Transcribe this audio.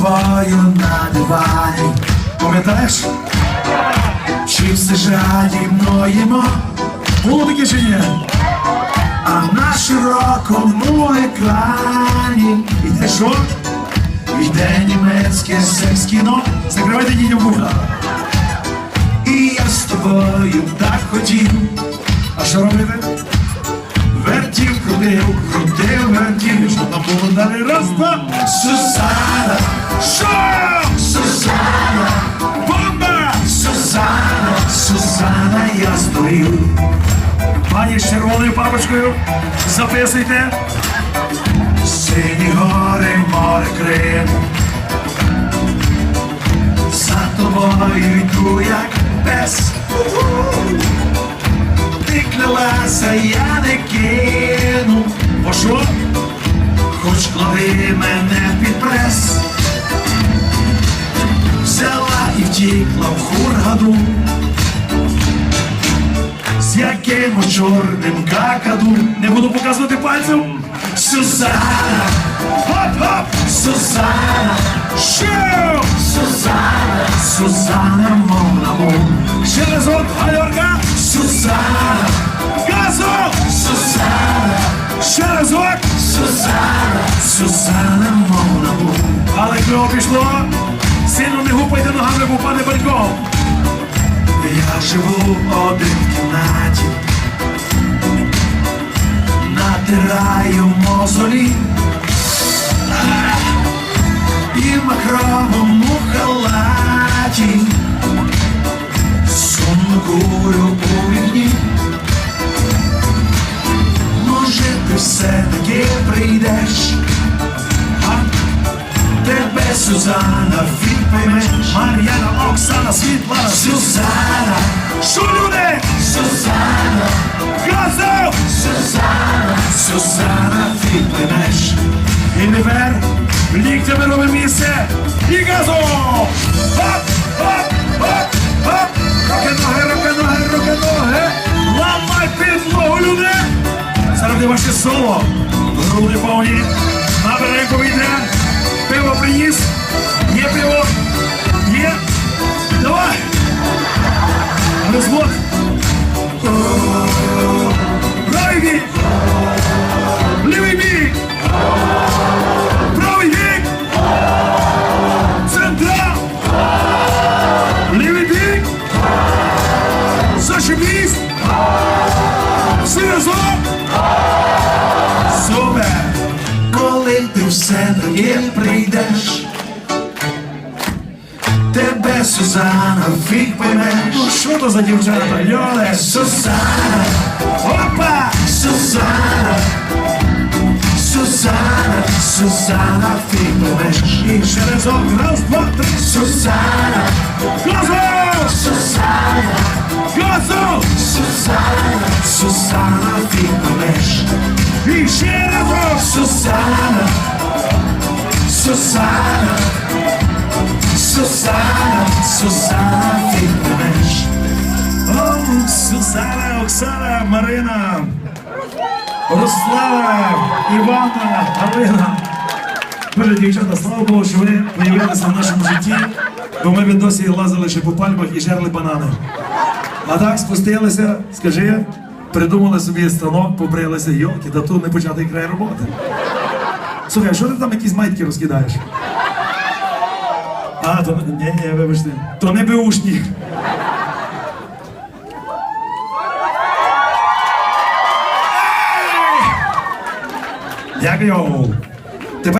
тобою на дивані. Пам'ятаєш? Чіпси жадібно їмо. Було таке чи ні? А на широкому екрані йде що? Йде німецьке секс-кіно. Закривайте дітям вуха. І я з тобою так хотів. А що робити? Вертів, крутив, крутив, вертів. І Що там було далі? Раз, два. Я стою. Пані з червоною папочкою, записуйте. Сині гори, море Крим. За тобою йду, як пес. Ти клялася, я не кину. Що? Хоч клади мене під прес. Чорним какаду Не буду показувати пальцем. Сюзанна. Хоп-хоп Сюзанна. Шоу Сюзанна. Сюзанна Монаму Ще разок Гальорка Сюзанна. Газок Сюзанна. Ще разок. Сюзанна. Сюзанна Монаму Але кльово пішло. Сильно не гупайте ногами, бо паде бальком я живу один в кімнаті, натираю мозолі. І в махровому халаті сумкую у вікні. Може, ти все-таки прийдеш, а? Тебе Сюзанна відпоймеш Мар'яна, Оксана, Світлана, Сюзанна Сюзанна ти відпоймеш І тепер ліктями робимо місце І газо! Хоп, хоп, хоп, хоп Руки-ноги, руки-ноги, руки-ноги Ламай підлогу, люди! Зараз буде ваше соло. Груди повні. Тебе Сюзанна фіг поймеш. Ну що то за дівчата? Льоле, Сюзанна, опа, Сюзанна, Сюзанна, Сюзанна, фіг поймеш. І ще разок, раз, два, три, Сюзанна, Газов! Сюзанна, Газов! Сюзанна, Сюзанна, фіг поймеш. І ще разок, Сюзанна, Сюзанна, Сюзанна, Сюзанна, ти поймеш. О, Сюзанна, Оксана, Марина, Руслава, Івана, Галина. Боже, дівчата, слава Богу, що ви появилися в нашому житті, бо ми досі лазили ще по пальмах і жерли банани. А так спустилися, скажи, придумали собі станок, побрилися, йолки, та тут не початий край роботи. Слухай, що ти там якісь маятки розкидаєш? А, то ні, ні, вибачте, то не беушні. Дякую.